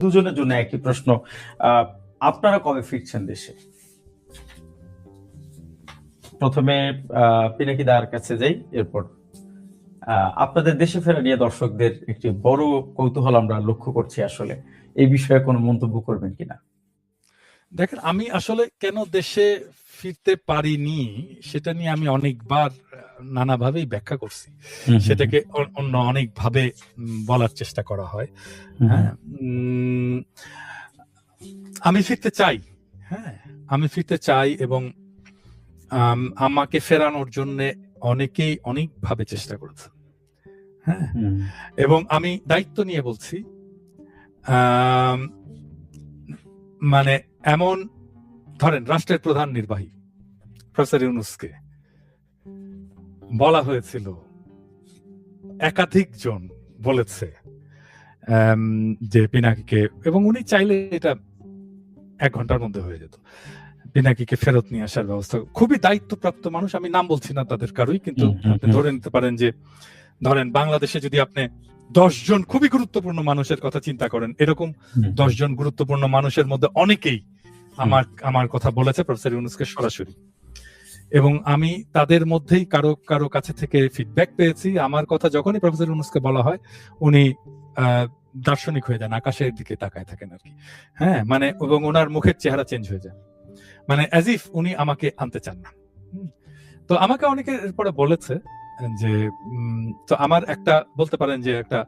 দুজনের জন্য একই প্রশ্ন আপনারা কবে ফিরছেন দেশে? প্রথমে পিনাকি দার কাছে যাই, এরপর আপনাদের দেশে ফেরা নিয়ে দর্শকদের একটি বড় কৌতূহল আমরা লক্ষ্য করছি আসলে। এই বিষয়ে কোনো মন্তব্য করবেন কিনা? দেখেন আমি আসলে কেন দেশে ফিরতে পারিনি সেটা নিয়ে আমি অনেকবার নানাভাবেই ব্যাখ্যা করছি। সেটাকে অন্য অনেকভাবে বলার চেষ্টা করা হয়। হ্যাঁ আমি ফিরতে চাই। হ্যাঁ আমি ফিরতে চাই এবং আম, আমাকে ফেরানোর জন্য অনেকেই অনেকভাবে চেষ্টা করেছে। হ্যাঁ এবং আমি দায়িত্ব নিয়ে বলছি মানে এমন ধরেন রাষ্ট্রের প্রধান নির্বাহী প্রফেসর ইউনুসকে। বলা হয়েছিল একাধিক জন বলেছে যে পিনাকিকে এবং উনি চাইলে এটা এক ঘণ্টার মধ্যে হয়ে যেত। পিনাকিকে ফেরত নিয়ে আসার ব্যবস্থা খুবই দায়িত্বপ্রাপ্ত মানুষ আমি নাম বলছি না তাদের কারোই কিন্তু আপনি ধরে নিতে পারেন যে ধরেন বাংলাদেশে যদি আপনি দশজন খুবই গুরুত্বপূর্ণ মানুষের কথা চিন্তা করেন এরকম দশজন গুরুত্বপূর্ণ মানুষের মধ্যে অনেকেই আমার আমার কথা বলেছে প্রফেসর ইউনুসকে সরাসরি। এবং আমি তাদের মধ্যেই কারও কারও কাছে থেকে ফিডব্যাক পেয়েছি। আমার কথা যখনই প্রফেসর ইউনুসকে বলা হয়, উনি দার্শনিক হয়ে যান, আকাশের দিকে তাকায় থাকেন আর কি। হ্যাঁ মানে এবং ওনার মুখের চেহারা চেঞ্জ হয়ে যায়। মানে অ্যাজ ইফ উনি আমাকে আনতে চান না। তো আমাকে অনেকে এরপরে বলেছে যে তো আমার একটা, বলতে পারেন যে একটা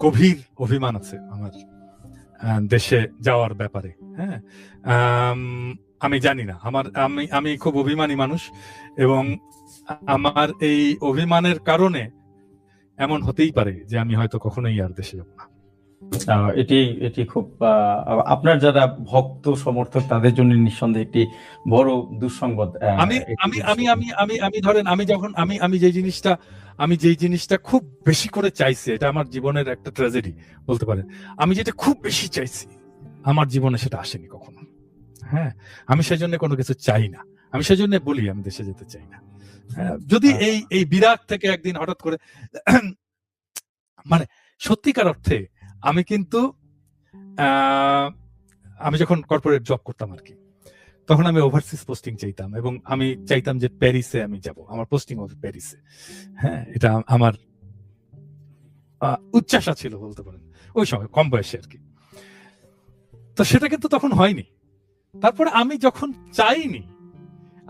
গভীর অভিমান আছে আমার। দেশে যাওয়ার ব্যাপারে হ্যাঁ? আম, জানি না। আমার আমি আমি খুব অভিমানী মানুষ এবং আমার এই অভিমানের কারণে এমন হতেই পারে যে আমি হয়তো কখনোই আর দেশে যাব না। এটি এটি খুব আপনার যারা ভক্ত সমর্থক তাদের জন্য নিঃসন্দেহে একটি বড় দুঃসংবাদ আমি আমি আমি আমি আমি আমি ধরেন আমি যখন আমি আমি যে জিনিসটা আমি যেই জিনিসটা খুব বেশি করে চাইছি এটা আমার জীবনের একটা ট্র্যাজেডি বলতে পারেন। আমি যেটা খুব বেশি চাইছি আমার জীবনে সেটা আসেনি কখনো। হ্যাঁ আমি সেজন্য কোনো কিছু চাই না। আমি সেজন্য বলি আমি দেশে যেতে চাই না। হ্যাঁ, যদি এই এই বিরাট থেকে একদিন হঠাৎ করে মানে সত্যিকার অর্থে আমি কিন্তু আমি যখন কর্পোরেট জব করতাম আর কি, তখন আমি ওভারসিজ পোস্টিং চাইতাম এবং আমি চাইতাম যে প্যারিসে আমি যাব, আমার পোস্টিং হবে প্যারিসে হ্যাঁ এটা আমার উচ্চাসা ছিল বলতে পারেন, ওই সময় কম বয়সে আর কি। তো সেটা কিন্তু তখন হয়নি। তারপরে আমি যখন চাইনি,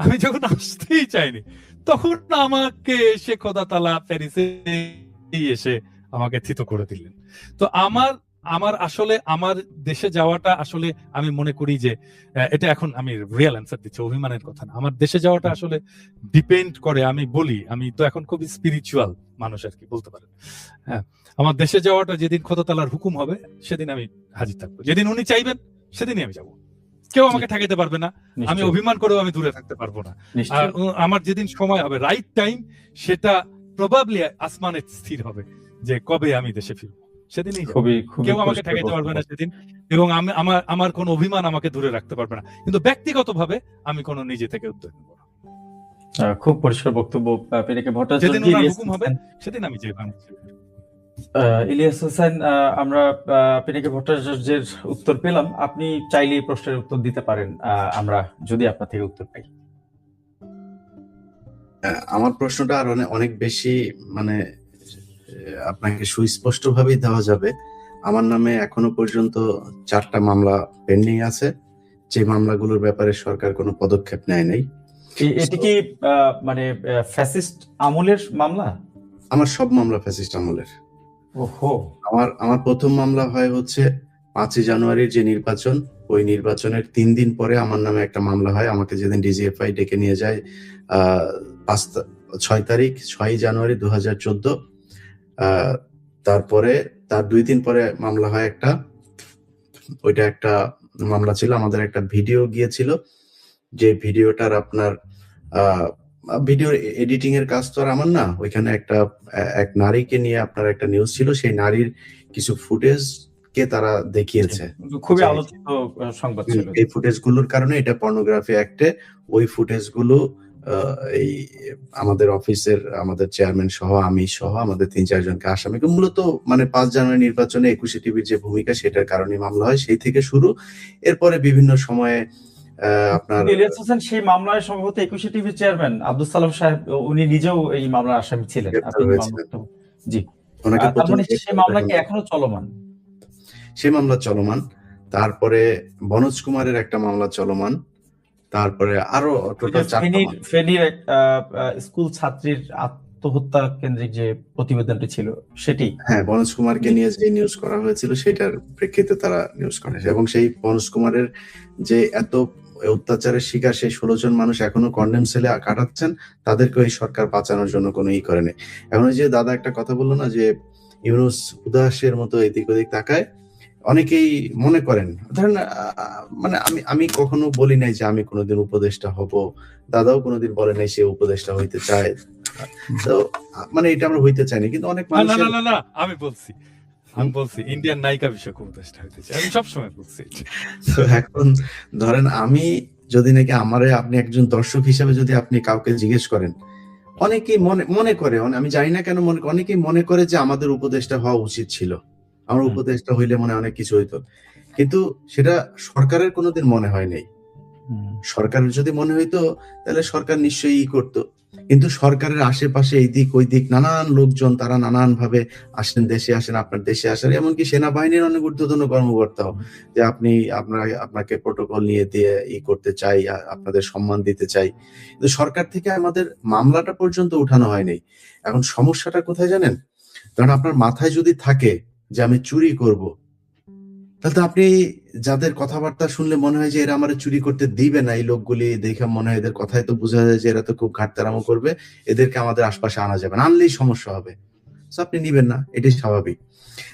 আমি যখন আসতেই চাইনি, তখন আমাকে এসে খোদা তালা প্যারিসে এসে আমাকে থিত করে দিলেন। তো আমার আমার আসলে আমার দেশে যাওয়াটা আসলে আমি মনে করি যে এটা এখন আমি রিয়েল অ্যান্সার দিচ্ছি অভিমানের কথা না। আমার দেশে যাওয়াটা আসলে ডিপেন্ড করে আমি বলি আমি তো এখন খুবই স্পিরিচুয়াল মানুষ আর কি বলতে পারেন। হ্যাঁ আমার দেশে যাওয়াটা যেদিন খোদাতালার হুকুম হবে সেদিন আমি হাজির থাকব। যেদিন উনি চাইবেন সেদিনই আমি যাব। কেউ আমাকে ঠেকাইতে পারবে না আমি অভিমান করেও আমি দূরে থাকতে পারব না। আর আমার যেদিন সময় হবে রাইট টাইম সেটা প্রবাবলি আসমানে স্থির হবে যে কবে আমি দেশে ফিরবো। সেদিনই খুবই খুবই কেউ আমাকে ঠেকাইতে পারবে না সেদিন। এবং আমি আমার আমার কোনো অভিমান আমাকে দূরে রাখতে পারবে না। কিন্তু ব্যক্তিগতভাবে আমি কোনো নিজে থেকে উদ্যোগ নেব না। আহ, খুব পরিষ্কার বক্তব্য আহ, পেরেকে ভট্টাচার্য যেদিন ওনার ইলিয়াস হুকুম হবে সেদিন আমি যে আহ, ইলিয়াস হোসেন আমরা আহ, পেরেকে ভট্টাচার্যের উত্তর পেলাম। আপনি চাইলে এই প্রশ্নের উত্তর দিতে পারেন। আহ, আমরা যদি আপনার থেকে উত্তর পাই। আহ, আমার প্রশ্নটা আর অনেক অনেক বেশি মানে আপনাকে সুস্পষ্ট ভাবেই দেওয়া যাবে। আমার নামে এখনও পর্যন্ত চারটা মামলা পেন্ডিং আছে। যে মামলাগুলোর ব্যাপারে সরকার কোনো পদক্ষেপ নেয় নাই। এটি কি মানে ফ্যাসিস্ট আমলের মামলা? আমার সব মামলা ফ্যাসিস্ট আমলের। ওহো। আমার আমার প্রথম মামলা হয় হচ্ছে পাঁচই জানুয়ারির যে নির্বাচন ওই নির্বাচনের তিন দিন পরে আমার নামে একটা মামলা হয়। আমাকে যেদিন ডিজিএফআই ডেকে নিয়ে যায় আহ, পাঁচ ছয় তারিখ ছয় জানুয়ারি দু হাজার চোদ্দ। তারপরে তার দুই দিন পরে মামলা হয় একটা। ওইটা একটা মামলা ছিল আমাদের একটা ভিডিও গিয়েছিল। যে ভিডিওটার আপনার ভিডিও এডিটিং এর কাজ তো আর আমার না। ওইখানে একটা এক নারীকে নিয়ে আপনার একটা নিউজ ছিল সেই নারীর কিছু ফুটেজ কে তারা দেখিয়েছে। খুবই আলোচিত সংবাদ ছিল। এই ফুটেজগুলোর কারণে এটা পর্নোগ্রাফি অ্যাক্টে ওই ফুটেজগুলো এই আমাদের অফিসের আমাদের চেয়ারম্যান সহ আমি সহ আমাদের তিন চারজনকে আসামি। মূলত মানে পাঁচ জানুয়ারি নির্বাচনে একুশে টিভির যে ভূমিকা সেটার কারণে মামলা হয় সেই থেকে শুরু। এরপরে বিভিন্ন সময়ে আপনার ইলিয়াস হোসেন সেই মামলায় সম্ভবত একুশে টিভি চেয়ারম্যান আব্দুল সালাম সাহেব উনি নিজেও এই মামলার আসামি ছিলেন। জি। মানে সেই মামলা কি এখনও চলমান? সেই মামলা চলমান। তারপরে বনোজ কুমারের একটা মামলা চলমান। তারপরে আরও ফেনীর স্কুল ছাত্রীর আত্মহত্যা কেন্দ্রিক যে প্রতিবেদনটি ছিল সেটি? হ্যাঁ বনোজ কুমারকে নিয়ে যে নিউজ করা হয়েছিল সেটার প্রেক্ষিতে তারা নিউজ করে। এবং সেই বনোজ কুমারের যে এত অত্যাচারের শিকার সেই ষোলো জন মানুষ এখনও কন্ডেম সেলে কাটাচ্ছেন তাদেরকে এই সরকার বাঁচানোর জন্য কোনো ই করেনি। এখন ওই যে দাদা একটা কথা বলল না যে ইউনুস উদাসের মতো এদিক ওদিক তাকায় অনেকেই মনে করেন ধরেন মানে আমি আমি কখনো বলি নাই যে আমি কোনোদিন উপদেষ্টা হব। দাদাও কোনোদিন বলে নাই সে উপদেষ্টা হইতে চায়। তো মানে এটা আমরা হইতে চাইনি কিন্তু অনেক না না না না আমি বলছি আমি বলছি ইন্ডিয়ান নায়িকা বিষয়ক উপদেষ্টা হইতে চাই। আমি সবসময় বলছি তো এখন ধরেন আমি যদি নাকি আমারে আপনি একজন দর্শক হিসেবে যদি আপনি কাউকে জিজ্ঞেস করেন অনেকেই মনে মনে করে আমি জানি না কেন মনে অনেকেই মনে করে যে আমাদের উপদেশটা হওয়া উচিত ছিল। আমার। উপদেশটা হইলে মনে অনেক কিছু হইতো। কিন্তু সেটা সরকারের কোনোদিন মনে হয় নাই। সরকারের যদি মনে হইতো তাহলে সরকার নিশ্চয়ই ই করতো। কিন্তু সরকারের আশেপাশে এই দিক ওই দিক নানান লোকজন তারা নানান ভাবে আসেন দেশে আসেন আপনার দেশে আসেন। এমনকি সেনাবাহিনীর অনেক ঊর্ধ্বতন কর্মকর্তাও যে আপনি আপনার আপনাকে প্রোটোকল নিয়ে দিয়ে ই করতে চাই আপনাদের সম্মান দিতে চাই। কিন্তু সরকার থেকে আমাদের মামলাটা পর্যন্ত উঠানো হয়নি। এখন সমস্যাটা কোথায় জানেন? কারণ আপনার মাথায় যদি থাকে যে আমি চুরি করব। তাহলে আপনি যাদের কথাবার্তা শুনলে মনে হয় যে এরা আমার চুরি করতে দিবে না, এই লোকগুলি দেখে মনে হয় এদের কথাই তো বোঝা যায় যে এরা তো খুব ঘাটতারামো করবে, এদেরকে আমাদের আশপাশে আনা যাবে না, আনলেই সমস্যা হবে। আপনি নিবেন না, এটাই স্বাভাবিক।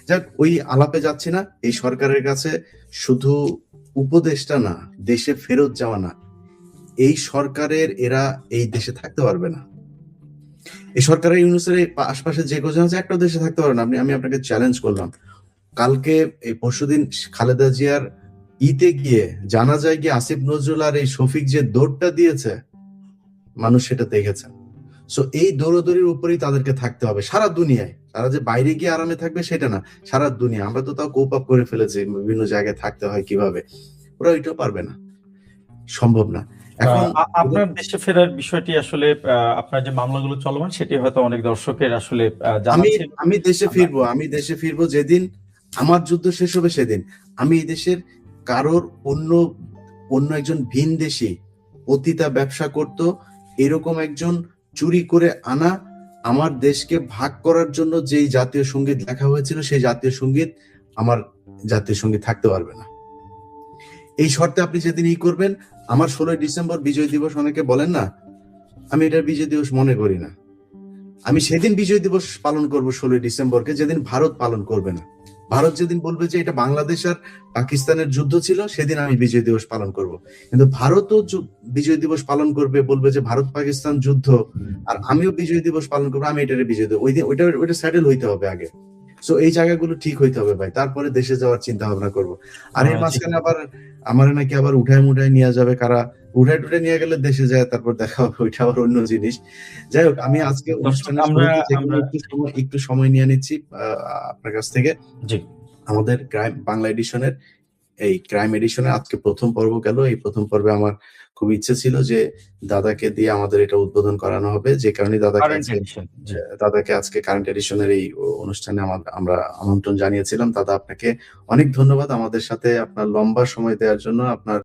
যাক, ওই আলাপে যাচ্ছি না, এই সরকারের কাছে শুধু উপদেশটা না, দেশে ফেরত যাওয়া না, এই সরকারের এরা এই দেশে থাকতে পারবে না। এই সরকারের ইউনুসের আশপাশে যে গোজন আছে একটা দেশে থাকতে পারবে না আপনি আমি আপনাকে চ্যালেঞ্জ করলাম। কালকে এই পরশুদিন খালেদা জিয়ার ইতে গিয়ে জানা যায় গিয়ে আসিফ নজরুল আর এই শফিক যে দৌড়টা দিয়েছে, মানুষ সেটা দেখেছেন সো এই দৌড়দৌড়ির উপরেই তাদেরকে থাকতে হবে সারা দুনিয়ায়। তারা যে বাইরে গিয়ে আরামে থাকবে সেটা না, সারা দুনিয়া। আমরা তো তাও কোপ আপ করে ফেলেছি, বিভিন্ন জায়গায় থাকতে হয় কীভাবে। ওরা ওইটাও পারবে না। সম্ভব না। আপনার দেশে ফেরার বিষয়টি আসলে আপনার যে মামলাগুলো চলমান সেটি হয়তো অনেক দর্শকের আসলে আমি আমি দেশে ফিরবো আমি দেশে ফিরবো যেদিন আমার যুদ্ধ শেষ হবে সেদিন। আমি এই দেশের কারোর অন্য অন্য একজন ভিন দেশি অতীতা ব্যবসা করত এরকম একজন চুরি করে আনা আমার দেশকে ভাগ করার জন্য যেই জাতীয় সংগীত লেখা হয়েছিল সেই জাতীয় সংগীত আমার জাতীয় সংগীত থাকতে পারবে না। এই শর্তে আপনি যেদিন ই করবেন আমার ষোলোই ডিসেম্বর বিজয় দিবস অনেকে বলেন না, আমি এটার বিজয় দিবস মনে করি না। আমি সেদিন বিজয় দিবস পালন করব ষোলোই ডিসেম্বরকে, যেদিন ভারত পালন করবে না। ভারত যেদিন বলবে যে এটা বাংলাদেশ আর পাকিস্তানের যুদ্ধ ছিল, সেদিন আমি বিজয় দিবস পালন করব। কিন্তু ভারতও বিজয় দিবস পালন করবে, বলবে যে ভারত পাকিস্তান যুদ্ধ, আর আমিও বিজয় দিবস পালন করব, আমি এটারে বিজয় দিবস। ওই দিন ওইটা ওইটা স্যাটেল হইতে হবে আগে। সো এই জায়গাগুলো ঠিক হইতে হবে ভাই। তারপরে দেশে যাওয়ার চিন্তা ভাবনা করব। আর এর মাঝখানে আবার আমার নাকি আবার উঠায় মুঠায় নিয়ে যাবে কারা? উঠায় টুটে নিয়ে গেলে দেশে যায় তারপর দেখা হবে ওইটা আবার অন্য জিনিস। যাই হোক আমি আজকে একটু সময় নিয়ে নিচ্ছি আহ, আপনার কাছ থেকে। আমাদের ক্রাইম বাংলা এডিশনের এই ক্রাইম এডিশনে আজকে প্রথম পর্ব গেল। এই প্রথম পর্বে আমার খুব ইচ্ছে ছিল যে দাদাকে দিয়ে আমাদের এটা উদ্বোধন করানো হবে। যে কারণে দাদাকে দাদাকে আজকে কারেন্ট এডিশনের এই অনুষ্ঠানে আমার আমরা আমন্ত্রণ জানিয়েছিলাম। দাদা আপনাকে অনেক ধন্যবাদ আমাদের সাথে আপনার লম্বা সময় দেওয়ার জন্য। আপনার